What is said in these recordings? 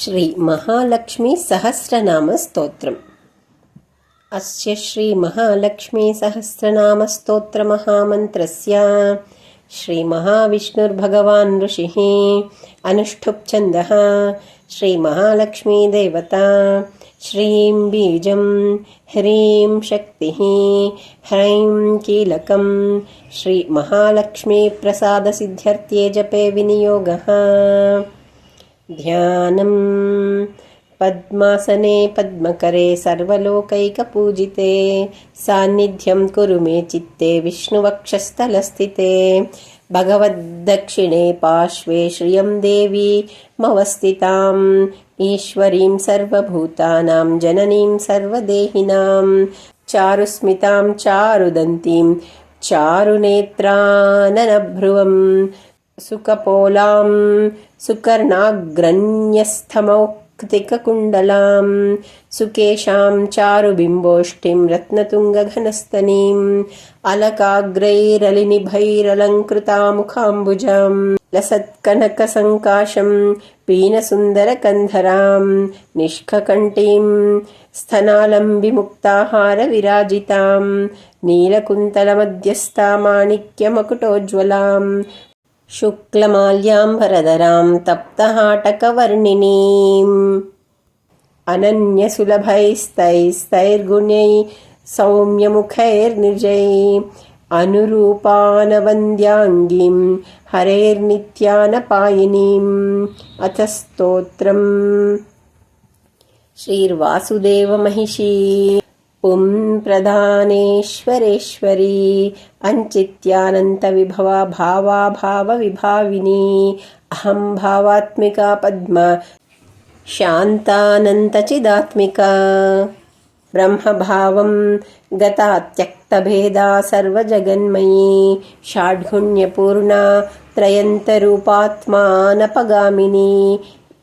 श्रीमहालक्ष्मीसहस्रनामस्तोत्रम्। अस्य श्रीमहालक्ष्मीसहस्रनामस्तोत्रमहामन्त्रस्य श्रीमहाविष्णुर्भगवान् ऋषिः अनुष्ठुप्छन्दः श्रीमहालक्ष्मीदेवता श्रीं बीजं ह्रीं शक्तिः ह्रैं कीलकं श्रीमहालक्ष्मीप्रसादसिद्ध्यर्थे जपे विनियोगः। ध्यानम्। पद्मासने पद्मकरे सर्वलोकैकपूजिते। सान्निध्यं कुरु मे चित्ते विष्णुवक्षस्थलस्थिते। भगवद्दक्षिणे पार्श्वे श्रियं देवी देवि मवस्थिताम्। ईश्वरीं सर्वभूतानां जननीं सर्वदेहिनां। चारुस्मितां चारुदन्तीं चारुनेत्राननभ्रुवम्। न सुकपोलां सुकर्णाग्रण्यस्थमौक्तिककुण्डलां सुकेशां चारुबिम्बोष्टिं रत्नतुङ्गघनस्तनीम् अलकाग्रैरलिनिभैरलङ्कृतामुखाम्बुजां लसत्कनकसङ्काशं पीनसुन्दरकन्धरां निष्ककण्ठीं स्थनालम्बिमुक्ताहारविराजितां नीलकुन्तलमध्यस्थामाणिक्यमकुटोज्ज्वलां शुक्लमाल्याम्बरधरां तप्तहाटकवर्णिनीम् अनन्यसुलभैस्तैस्तैर्गुण्यै सौम्यमुखैर्निजै अनुरूपानवन्द्याङ्गीं हरेर्नित्यानपायिनीम् अथ स्तोत्रम्। श्रीर्वासुदेवमहिषी पुं प्रधानेश्वरेश्वरी अञ्चित्यानन्तविभवा भावा भावविभाविनी अहं भावात्मिका पद्म शान्तानन्तचिदात्मिका ब्रह्मभावं गता त्यक्तभेदा सर्वजगन्मयी षाड्गुण्यपूर्णा त्रयन्तरूपात्मानपगामिनी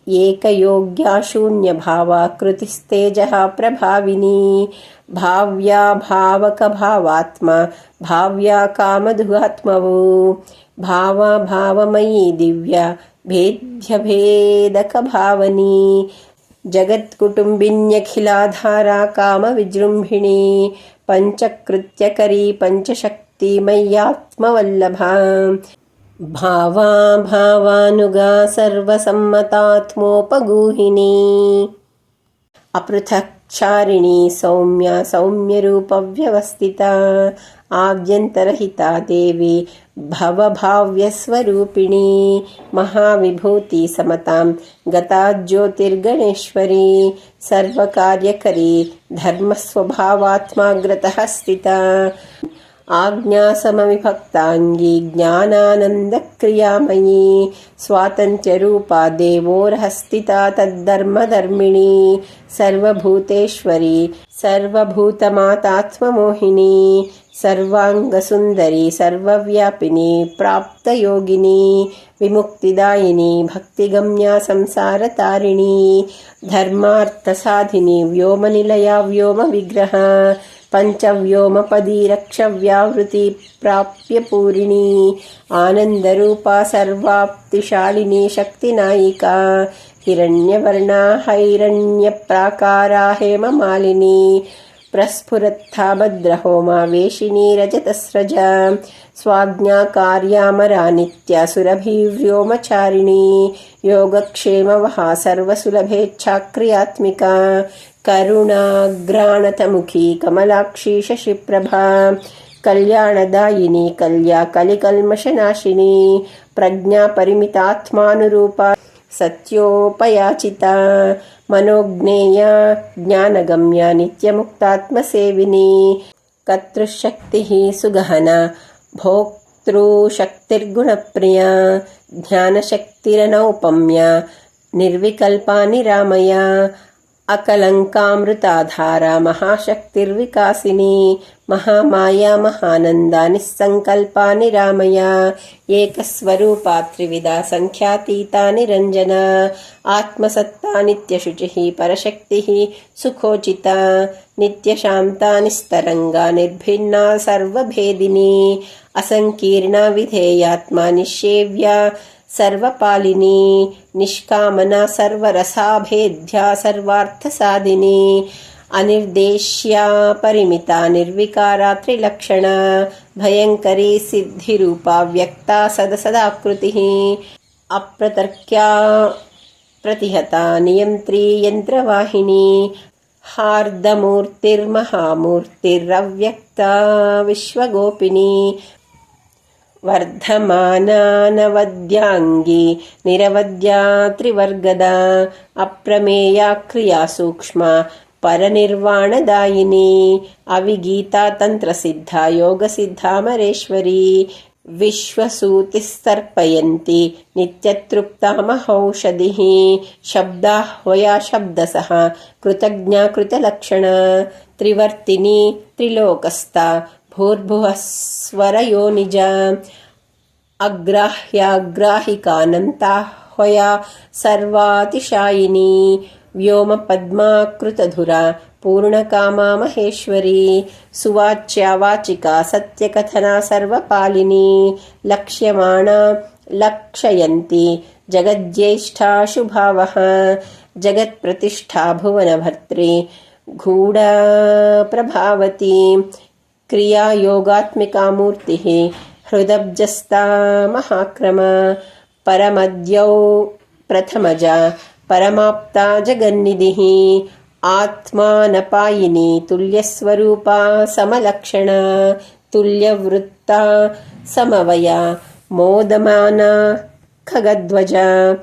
एकयोग्या शून्यभावा कृतिस्तेजः प्रभाविनी। भाव्या भावकभावात्मा, भाव्या कामधुहात्मवो। भावा भावमयी दिव्या, भेद्यभेदकभावनी। जगत्कुटुम्बिन्यखिलाधारा कामविजृम्भिणी। पञ्चकृत्यकरी पञ्चशक्तिमय्यात्मवल्लभा। భావాభావానుగా సర్వసమ్మతాత్మోపగూహిణి అపృథక్షారిణి సౌమ్య సౌమ్యరూప వ్యవస్థిత ఆభ్యంతరహిత దేవి భవభావ్యస్వరూపిణి మహావిభూతి సమతాం గతాజ్యోతిర్గణేశ్వరి సర్వకార్యకరి ధర్మస్వభావాత్మాగ్రత స్థిత आज्ञासमविभक्ताङ्गी ज्ञानानन्दक्रियामयी स्वातन्त्र्यरूपा देवोरहस्थिता तद्धर्मधर्मिणी सर्वभूतेश्वरी सर्वभूतमातात्ममोहिनी सर्वाङ्गसुन्दरी सर्वव्यापिनी प्राप्तयोगिनी विमुक्तिदायिनी भक्तिगम्या संसारतारिणी धर्मार्थसाधिनी व्योमनिलया व्योमविग्रह पञ्चव्योमपदी रक्षव्यावृति प्राप्य पूरिणी आनन्दरूपा सर्वाप्तिशालिनी शक्तिनायिका हिरण्यवर्णा हैरण्यप्राकारा हेममालिनी प्रस्फुरत्था भद्रहोमा वेशिनी रजतस्रजा स्वाज्ञाकार्यामरा नित्या सुरभिव्योमचारिणी योगक्षेमवहा सर्वसुलभेच्छाक्रियात्मिका కరుణాగ్రాణతముఖి కమలాక్షి శశిప్రభా కళ్యాణదాయిని కల్యా కలికల్మషనాశిని ప్రజ్ఞా పరిమితాత్మానురూప సత్యోపయాచిత మనోజ్ఞేయ జ్ఞానగమ్య నిత్యముక్తాత్మసేవిని కర్తృశక్తి సుగహన భోక్తృశక్తిర్గుణప్రియ జ్ఞానశక్తిరనౌపమ్య నిర్వికల్పాని రామయ अकलङ्कामृताधारा महाशक्तिर्विकासिनी, महामाया महानन्दा निःसङ्कल्पा निरामया, एकस्वरूपा त्रिविधा सङ्ख्यातीता निरञ्जना, आत्मसत्ता नित्यशुचिः परशक्तिः सुखोचिता, नित्यशान्ता निस्तरङ्गा निर्भिन्ना सर्वभेदिनी, असङ्कीर्णा विधेयात्मा निःसेव्या सर्वपालिनी, निष्कामना सर्वरसाभेद्या सर्वार्थसाधिनी, अनिर्देश्या परिमिता निर्विकारा त्रिलक्षणा भयङ्करी सिद्धिरूपा व्यक्ता सदसदाकृतिः, अप्रतर्क्या प्रतिहता नियन्त्री यन्त्रवाहिनी, हार्दमूर्तिर्महामूर्तिरव्यक्ता विश्वगोपिनी वर्धमानानवद्याङ्गी निरवद्या त्रिवर्गदा अप्रमेया क्रिया सूक्ष्मा परनिर्वाणदायिनी अविगीता तन्त्रसिद्धा योगसिद्धामरेश्वरी विश्वसूतिस्तर्पयन्ति नित्यतृप्ता महौषधिः शब्दाह्वया शब्दसः कृतज्ञा कृतलक्षणा त्रिवर्तिनी त्रिलोकस्था भूर्भुवः स्वरयोनिजा अग्राह्याग्राहिकानन्ताह्वया सर्वातिशायिनी व्योमपद्माकृतधुरा पूर्णकामा महेश्वरी सुवाच्या वाचिका सत्यकथना सर्वपालिनी लक्ष्यमाणा लक्षयन्ती जगज्येष्ठा शुभावः जगत्प्रतिष्ठा भुवनभर्त्री गूढा प्रभावती क्रियायोगात्मिका मूर्तिः हृदब्जस्ता महाक्रम, परमद्यौ प्रथमजा, परमाप्ता जगन्निधिः, आत्मानपायिनी तुल्यस्वरूपा समलक्षणा, तुल्यवृत्ता समवया, मोदमाना खगध्वजा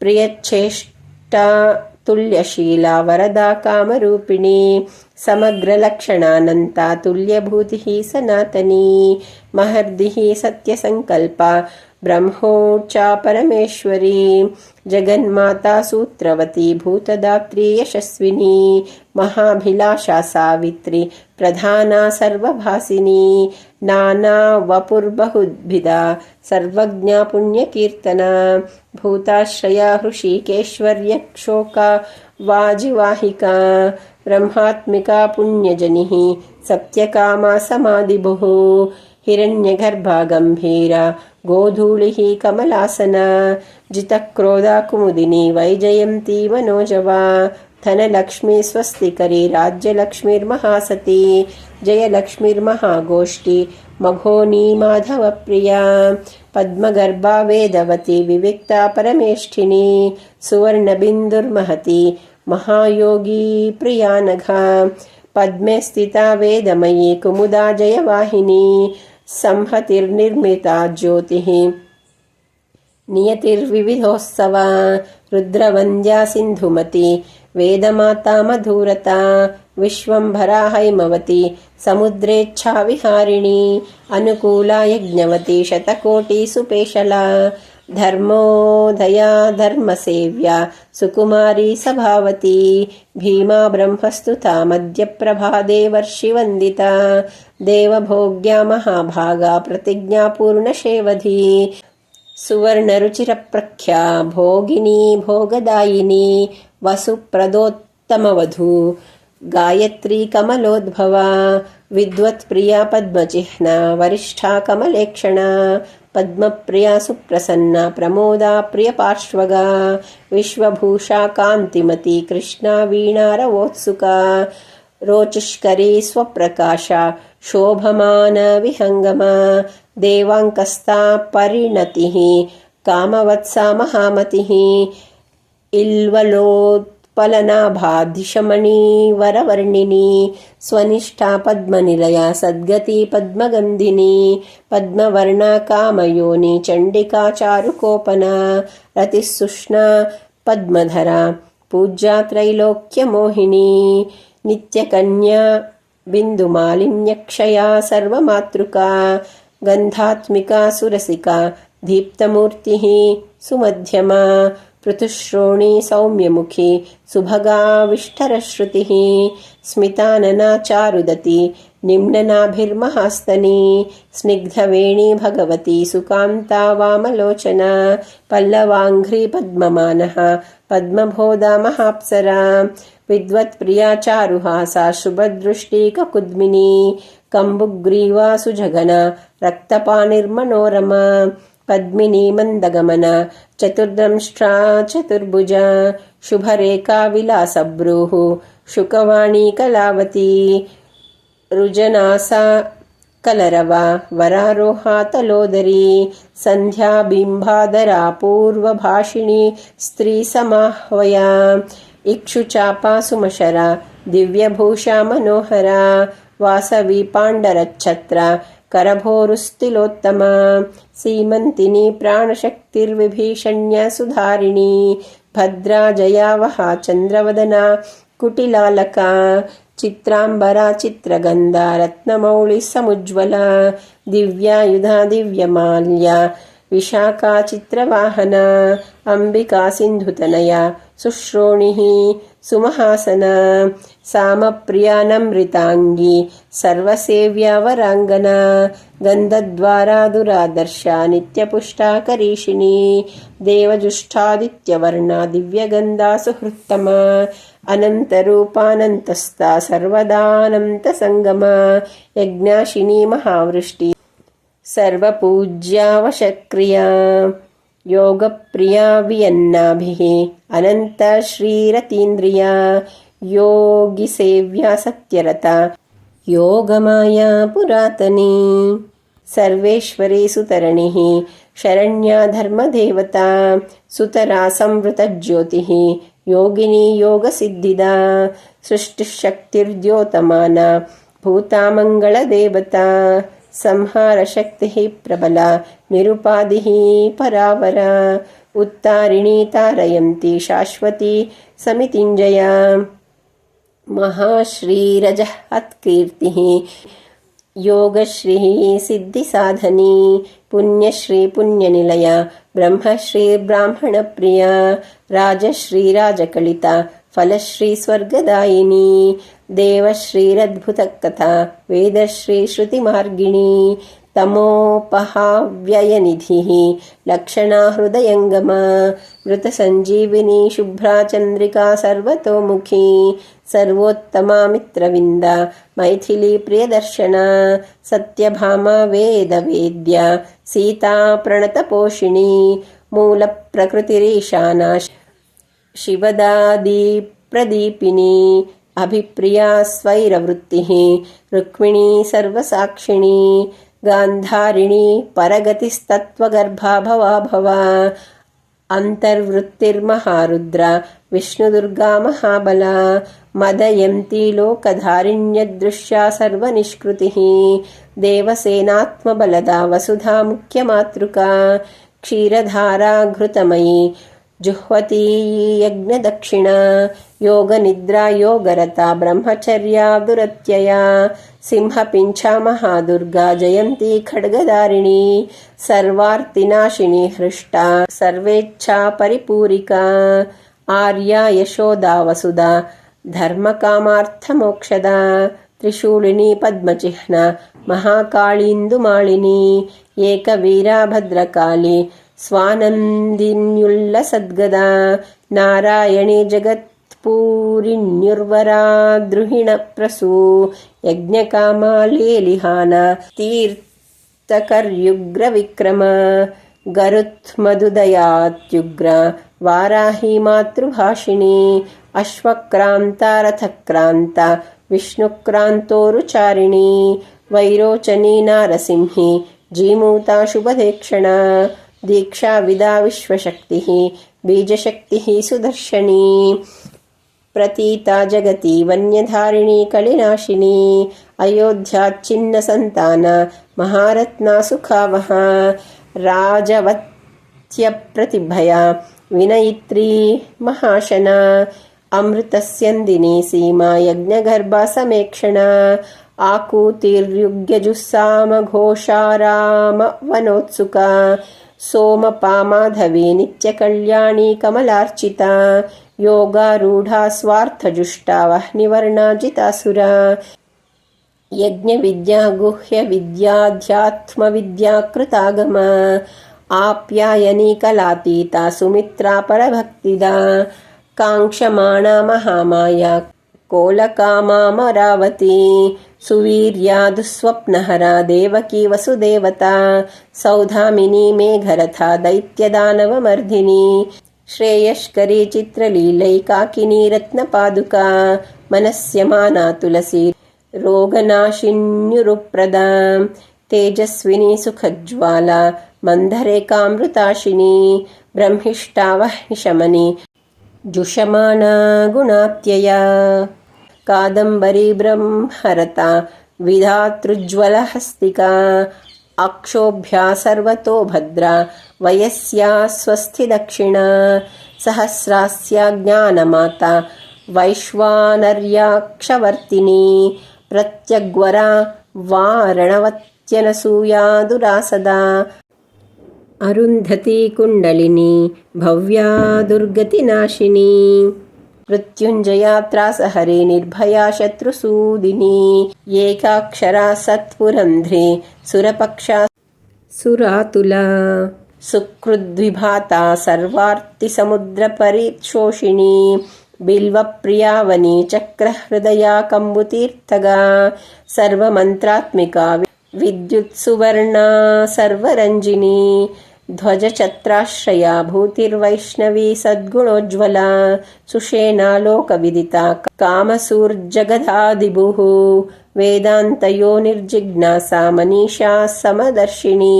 प्रियच्छेष्टा तुल्यशीला वरदा कामरूपिणी समग्रलक्षणानन्ता तुल्यभूतिः सनातनी। महर्दिः सत्यसङ्कल्पा ब्रह्मोच्चा परमेश्वरी जगन्माता सूत्रवती, भूतदात्री, यशस्विनी, महाभिलाषा सावित्री, प्रधाना सर्वभासिनी नानावपुर्बहुद्भिदा सर्वज्ञा पुण्यकीर्तना, भूताश्रया हृषीकेश्वर्यक्षोका वाजिवाहिका, ब्रह्मात्मिका पुण्यजनिः, सत्यकामा समाधिभुः। हिरण्यगर्भा गम्भीरा गोधूलिः कमलासना जितक्रोधा कुमुदिनी वैजयन्ती मनोजवा धनलक्ष्मी स्वस्तिकरी राज्यलक्ष्मीर्महासती जयलक्ष्मीर्महागोष्ठी मघोनी माधवप्रिया पद्मगर्भा वेदवती विविक्ता परमेष्ठिनी सुवर्णबिन्दुर्महती महायोगी प्रिया नघा पद्मे स्थिता वेदमयी कुमुदा जयवाहिनी సంహతిర్నిర్మిత జ్యోతిः నియతిర్వివిధోత్సవ రుద్రవంద్యా సింధుమతి వేదమాతా మధూరత విశ్వంభరా హైమవతి సముద్రేచ్ఛా విహారిణి అనుకూలా యజ్ఞవతి శతకోటి సుపేషలా ధర్మో దయా ధర్మసేవ్య సుకుమారీ సభావతి భీమా బ్రహ్మస్తుత మధ్యప్రభాదేవర్షివందిత దేవభోగ్యా మహాభాగా ప్రతిజ్ఞాపూర్ణశేవధీ సువర్ణరుచిరప్రఖ్యా భోగిని భోగదాయిని వసుప్రదోత్తమవధూ గాయత్రీ కమలోద్భవ విద్వత్ప్రియా పద్మచిహ్న వరిష్ఠా కమలేక్షణ पद्मप्रिया सुप्रसन्ना प्रमोदा प्रियपार्श्वगा, विश्वभूषा कान्तिमती, कृष्णा वीणारवोत्सुका रोचिष्करी स्वप्रकाशा शोभमानविहङ्गमा देवाङ्कस्था परिणतिः, कामवत्सा महामतिः ಫಲನಾಭಾಧಿಶಮಣೀ ವರವರ್ಣಿನಿ ಸ್ವನಿಷ್ಠಾ ಪದ್ಮನಿಲಯ ಸದ್ಗತಿ ಪದ್ಮಗಂಧಿನಿ ಪದ್ಮವರ್ಣ ಕಾಮಯೋನಿ ಚಂಡಿಕಾ ಚಾರುಕೋಪನ ರತಿಸುಷ್ಣ ಪದ್ಮಧರ ಪೂಜ್ಯಾ ತ್ರೈಲೋಕ್ಯ ಮೋಹಿನಿ ನಿತ್ಯಕನ್ಯಾ ಬಿಂದುಮಾಲಿನ್ಯಕ್ಷಯ ಸರ್ವಮಾತೃಕ ಗಂಧಾತ್ಮಿಕ ಸುರಸಿಕ ದೀಪ್ತಮೂರ್ತಿ ಸುಮಧ್ಯಮ పృతుశ్రోణీ సౌమ్యముఖి సుభగా విష్టరశ్రుతి స్మితాననా చారుదతి నిమ్ననాభిర్మహాస్తని స్నిగ్ధవేణీ భగవతి సుకాంతా వామలోచన పల్లవాంఘ్రీ పద్మమాన పద్మభోదా మహాప్సరా విద్వత్ప్రియా చారుహాసా శుభదృష్టి కకుద్మిని కంబుగ్రీవాసు జగన రక్తపానిర్మనోరమ पद्मिनी मन्दगमन चतुर्दंष्ट्रा चतुर्भुजा शुभरेखा विलासभ्रूः शुकवाणी कलावती रुजनासा कलरव वरारोहातलोदरी सन्ध्याबिम्बादरा पूर्वभाषिणी स्त्रीसमाह्वया इक्षुचापा सुमशरा दिव्यभूषा मनोहरा वासवी पाण्डरच्छत्र करभोरुस्तिलोत्तमा सीमन्तिनी प्राणशक्तिर्विभीषण्या सुधारिणी भद्रा जयावहा चन्द्रवदना कुटिलालका चित्राम्बरा चित्रगन्धा रत्नमौळिः समुज्ज्वला दिव्यायुधा दिव्यमाल्या विशाखा चित्रवाहना अम्बिका सिन्धुतनया सुश्रोणिः सुमहासना सामप्रियानमृताङ्गी सर्वसेव्यावराङ्गना सर्वसेव्या वराङ्गना गन्धद्वारा दुरादर्शा नित्यपुष्टाकरीषिणी देवजुष्टादित्यवर्णा दिव्यगन्धासुहृत्तमा अनन्तरूपानन्तस्ता सर्वदानन्तसङ्गमा यज्ञाशिनी महावृष्टि सर्वपूज्यावशक्रिया योगप्रिया वियन्नाभिः अनन्तश्रीरतीन्द्रिया ಯೋಗಿ ಸೇವ್ಯ ಸತ್ಯರತ ಯೋಗಮಾಯಾ ಪುರಾತನಿ. ಸರ್ವೇಶ್ವರಿ ಸುತರಣಿ. ಶರಣ್ಯ ಧರ್ಮದೇವತಾ. ಸುತರ ಸಂವೃತ ಜ್ಯೋತಿ. ಯೋಗಿನಿ ಯೋಗ ಸಿದ್ಧಿದ. ಸೃಷ್ಟಿಶಕ್ತಿರ್ದ್ಯೋತಮಾನ ಭೂತಾಮಂಗಳ ದೇವತಾ. ಸಂಹಾರ ಶಕ್ತಿ ಪ್ರಬಲ. ನಿರುಪಾಧಿ ಪರಾವರ. ಉತ್ತಾರಿಣಿ ತಾರಯಂತಿ ಶಾಶ್ವತಿ ಸಮಿತಿಂಜಯ. महाश्रीरजः हत्कीर्तिः योगश्रीः सिद्धिसाधनी पुण्यश्री पुण्यनिलया ब्रह्मश्री ब्राह्मणप्रिया राजश्रीराजकलिता फलश्री स्वर्गदायिनी देवश्रीरद्भुतकथा वेदश्री श्रुतिमार्गिणी तमोपहाव्ययनिधिः लक्षणा हृदयङ्गमा मृतसञ्जीविनी शुभ्रा चन्द्रिका सर्वतोमुखी सर्वोत्तमा मित्रविन्दा मैथिली प्रियदर्शना सत्यभामा वेदवेद्या सीता प्रणतपोषिणी मूलप्रकृतिरीशाना शिवदादिप्रदीपिनी अभिप्रिया स्वैरवृत्तिः रुक्मिणी सर्वसाक्षिणी गान्धारिणी परगतिस्तत्त्वगर्भा भवा भवा अन्तर्वृत्तिर्महारुद्रा विष्णुदुर्गा महाबला मदयन्ती लोकधारिण्यदृश्या सर्वनिष्कृतिः देवसेनात्मबलदा वसुधा मुख्यमातृका क्षीरधारा घृतमयी जुह्वती यज्ञदक्षिणा योगनिद्रा योगरता ब्रह्मचर्या दुरत्यया सिंहपिञ्छा महादुर्गा जयन्ती खड्गदारिणी सर्वार्तिनाशिनी हृष्टा सर्वेच्छा परिपूरिका आर्या यशोदा वसुदा धर्मकामार्थमोक्षदा त्रिशूलिनी पद्मचिह्ना महाकाळीन्दुमालिनी एकवीरा भद्रकाली स्वानन्दिन्युल्लसद्गदा नारायणी जगत्पूरिण्युर्वरा द्रुहिणप्रसू यज्ञकामा लेलिहाना तीर्थकर्युग्रविक्रम गरुत्मधुदयात्युग्र वाराही मातृभाषिणी अश्वक्रान्ता रथक्रान्ता विष्णुक्रान्तोरुचारिणी वैरोचनी नारसिंही जीमूता शुभदेक्षणा दीक्षाविदा विश्वशक्तिः बीजशक्तिः सुदर्शनी प्रतीता जगति वन्यधारिणी कलिनाशिनी अयोध्याच्छिन्नसन्तान महारत्ना सुखावहा राजवत्यप्रतिभया विनयित्री महाशना अमृतस्यन्दिनी सीमा यज्ञगर्भा समेक्षणा आकूतिर्युग्यजुस्सामघोषारामवनोत्सुका सोमपामाधवी नित्यकल्याणी कमलार्चिता योगारूढा स्वार्थजुष्टा वह्निवर्णाजितासुरा యజ్ఞ విద్యా గుహ్య విద్యాధ్యాత్మ విద్యాకృతాగమ ఆప్యాయనీకలాతీత సుమిత్రాపర భక్తిద కాంక్షమాణ మహామాయ కోలకామామరావతి సువీర్యా దుస్వప్నహర దేవకీ వసుదేవత సౌధామిని మేఘరథ దైత్యదానవమర్ధిని శ్రేయష్కరీ చిత్రలీలైకాకినీ రత్నపాదుక మనస్యమానా తులసి रोगनाशिन्युरुप्रदा तेजस्विनी सुखज्वाला मन्दरेकामृताशिनी ब्रह्मिष्टा वह्निशमनि जुषमाणा गुणात्यया। कादम्बरी ब्रह्मरता विधातृज्वलहस्तिका अक्षोभ्या सर्वतो भद्रा वयस्या स्वस्थिदक्षिणा सहस्रास्या ज्ञानमाता वैश्वानर्याक्षवर्तिनी ಪ್ರತ್ಯಗ್ವರ ವಾರಣವತ್ಯನಸೂಯಾದುರಾಸದಾ ಅರುಂಧತಿ ಕುಂಡಲಿನಿ ಭವ್ಯಾ ದುರ್ಗತಿ ನಾಶಿನಿ ಮೃತ್ಯುಂಜಯಾತ್ರಾಸಹರಿ ನಿರ್ಭಯಾ ಶತ್ರುಸೂದಿನಿ ಏಕಾಕ್ಷರಾ ಸತ್ಪುರಂಧ್ರಿ ಸುರಪಕ್ಷ ಸುರಾತುಲ ಸುಕೃದ್ವಿಭಾತ ಸರ್ವಾರ್ತಿ ಸಮುದ್ರ ಪರಿಶೋಷಿಣಿ चक्रहृदया कम्बुतीर्थगा सर्वमन्त्रात्मिका विद्युत्सुवर्णा सर्वरञ्जिनी ध्वजछत्राश्रया भूतिर्वैष्णवी सद्गुणोज्ज्वला सुषेणा लोकविदिता कामसूर्जगदादिभुः वेदान्तयो निर्जिज्ञासा मनीषा समदर्शिनी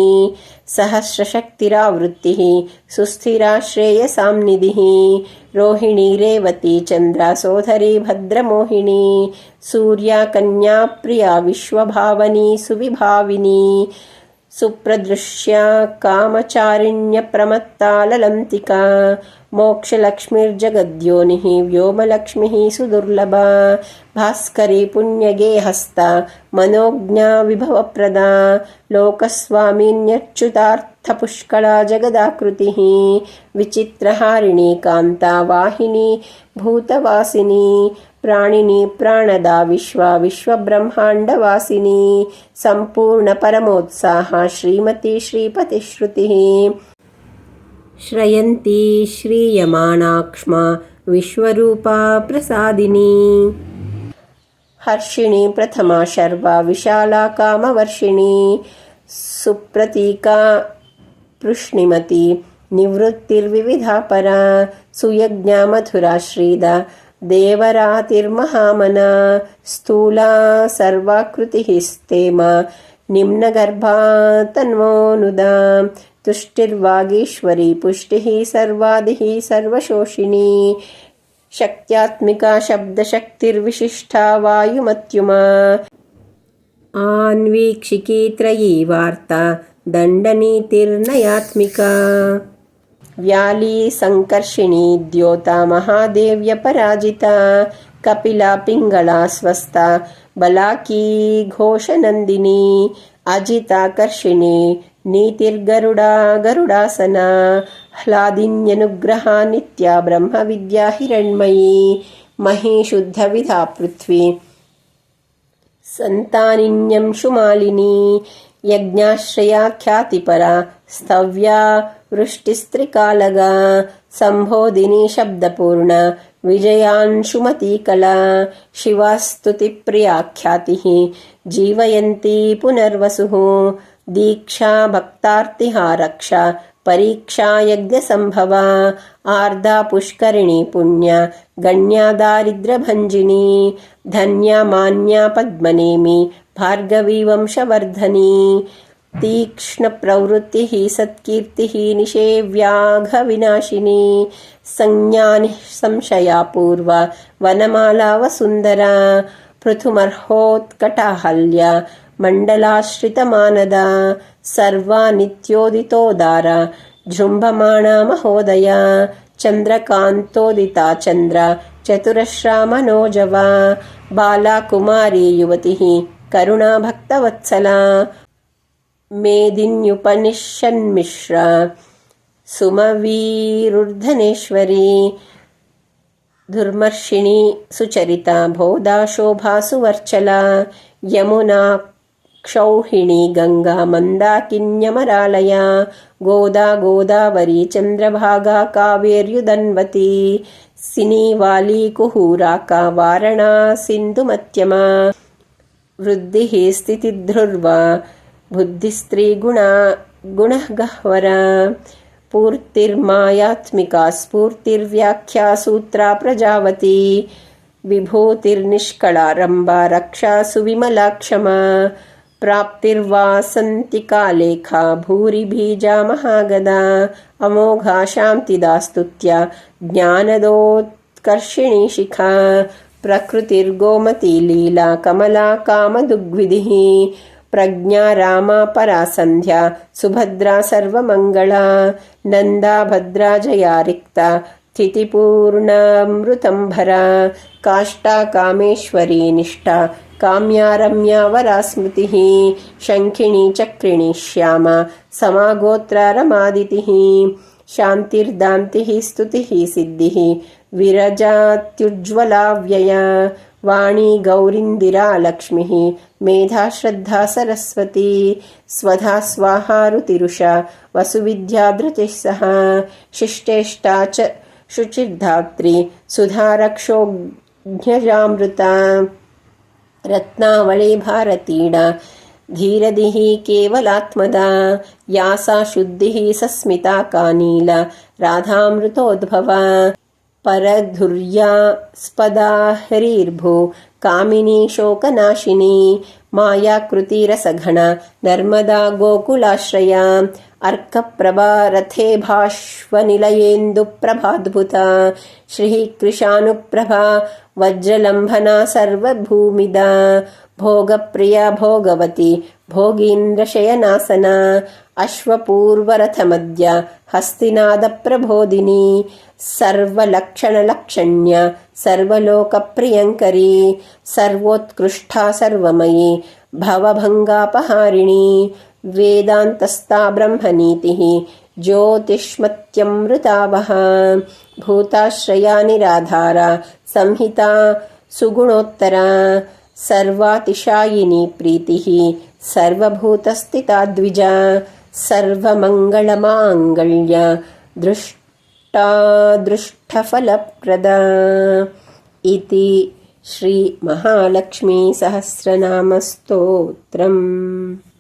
सहस्रशक्तिरावृत्तिः सुस्थिरा श्रेयसां निधिः रोहिणी रेवती चंद्रा सोधरी भद्रमोहिनी सूर्या कन्या प्रिया विश्वभावनी सुविभाविनी सुप्रदृश्या कामचारिण्यप्रमत्ताललन्तिका मोक्षलक्ष्मीर्जगद्योनिः व्योमलक्ष्मीः सुदुर्लभा भास्करी पुण्यगेहस्ता मनोज्ञा विभवप्रदा लोकस्वामिन्यच्युतार्थपुष्कळा जगदाकृतिः विचित्रहारिणी कान्ता वाहिनी भूतवासिनी प्राणिनी प्राणदा विश्वा विश्वब्रह्माण्डवासिनी सम्पूर्णपरमोत्साहा श्रीमती श्रीपतिश्रुतिः श्रयन्ती श्रीयमाणाक्ष्मा विश्वरूपा प्रसादिनी। हर्षिणी प्रथमा शर्वा विशाला कामवर्षिणी। सुप्रतीका पृष्णिमती निवृत्तिर्विविधा परा। सुयज्ञा मधुरा श्रीदा देवरातिर्महामना। स्थूला सर्वाकृतिः स्तेमा। निम्नगर्भा तन्वोनुदा तुष्टिर्वागीश्वरी पुष्टिः सर्वादिः सर्वशोषिणी शक्त्यात्मिका शब्दशक्तिर्विशिष्टा वायुमत्युमा आन्वीक्षिकी त्रयी वार्ता दण्डनीतिर्नयात्मिका व्याली सङ्कर्षिणी द्योता महादेव्यपराजिता कपिला पिङ्गळा स्वस्था बलाकी घोषनन्दिनी अजिताकर्षिणी नीतिर्गरुडा गरुडासना ह्लादिन्यनुग्रहा नित्या ब्रह्मविद्या हिरण्मयी मही शुद्धविधा पृथ्वी सन्तानिन्यंशुमालिनी यज्ञाश्रया ख्यातिपरा स्तव्या वृष्टिस्त्रिकालगा सम्बोधिनी शब्दपूर्णा विजयांशुमती कला शिवास्तुतिप्रिया ख्यातिः जीवयन्ती पुनर्वसुः दीक्षा भक्तार्तिहा रक्षा परीक्षा यज्ञसम्भवा, आर्धा पुष्करिणी पुण्या, गण्या दारिद्र्यभञ्जिनी, धन्या मान्या पद्मनेमि, भार्गवी वंशवर्धनी तीक्ष्णप्रवृत्तिः सत्कीर्तिः निषेव्याघविनाशिनी, संज्ञानि संशया पूर्वा वनमाला वसुन्दरा पृथुमर्होत्कटाहल्या मण्डलाश्रितमानदा सर्वा नित्योदितोदारा जृम्भमाणा महोदया चन्द्रकान्तोदिता चन्द्र चतुरश्रामनोजवा बाला कुमारी युवतिः करुणा भक्तवत्सला मेदिन्युपनिषन्मिश्रा सुमवीरुर्धनेश्वरी दुर्मर्षिणी सुचरिता भोदा शोभा सुवर्चला यमुना క్షౌహిణి గంగా మందాకిన్యమరాలయ గోదా గోదావరి చంద్రభాగా కావేర్యుదన్వతి సినీవాలి కుహూరాక వారణా సింధుమత్యమ వృద్ధి స్థితిధృర్వ బుద్ధిస్త్రీ గుణ గుణగహ్వర పూర్తిర్మాయాత్మికా స్ఫూర్తిర్వ్యాఖ్యా సూత్రా ప్రజావతి విభూతిర్నిష్కళారంభ రక్షా సువిమలాక్షమా क्षमा प्राप्तिर्वासन्तिका लेखा भूरिबीजा महागदा अमोघा शान्तिदा स्तुत्या ज्ञानदोत्कर्षिणी शिखा। प्रकृतिर्गोमती लीला कमला कामदुग्विधिः। प्रज्ञा रामा परा सन्ध्या सुभद्रा सर्वमङ्गला। नन्दा भद्रा जया रिक्ता स्थितिपूर्णामृतम्भरा। काष्टा कामेश्वरी निष्ठा काम्या रम्या वरा स्मृतिः शङ्खिणी चक्रिणी श्यामा, समागोत्रा रमादितिः, शान्तिर्दान्तिः, स्तुतिः, सिद्धिः विरजात्युज्ज्वला व्यया वाणी गौरिन्दिरा लक्ष्मीः मेधा श्रद्धा सरस्वती, स्वधा स्वाहा रुतिरुषा, वसुविद्या धृतिः सह, शिष्टेष्टा च शुचिर्धात्री सुधा ರತ್ನಾವಳಿ ಭಾರತೀಡ ಧೀರದಿಃ ಕೇವಲಾತ್ಮದ ಯಾಸಾ ಶುದ್ಧಿಃ ಸಸ್ಮಿತಾ ಕಾನೀಲ ರಾಧಾಮೃತೋದ್ಭವ ಪರಧುರ್ಯಾ ಸ್ಪದಾ ಹರಿರ್ಭೋ ಕಾಮಿನಿ ಶೋಕನಾಶಿನಿ ಮಾಯಾಕೃತಿರಸಘಣ ನರ್ಮದಾ ಗೋಕುಲಾಶ್ರಯ नर्मदा गोकुलाश्रया अर्कप्रभा रथे भाष्वनिलयेन्दुप्रभाद्भुता श्रीः कृशानुप्रभा वज्रलम्भना सर्वभूमिदा भोगप्रिया भोगवती भोगीन्द्रशयनासना अश्वपूर्वरथमद्य हस्तिनादप्रबोधिनी सर्वलक्षणलक्षण्या सर्वलोकप्रियङ्करी सर्वोत्कृष्टा सर्वमयी भवभङ्गापहारिणी वेदान्तस्था ब्रह्मनीतिः ज्योतिष्मत्यमृतावः। भूताश्रया निराधारा, संहिता सुगुणोत्तरा, सर्वातिशायिनी प्रीतिः, सर्वभूतस्थिता द्विजा, सर्वमङ्गलमाङ्गल्य दृष्टा दृष्टफलप्रदा इति श्रीमहालक्ष्मीसहस्रनामस्तोत्रम्।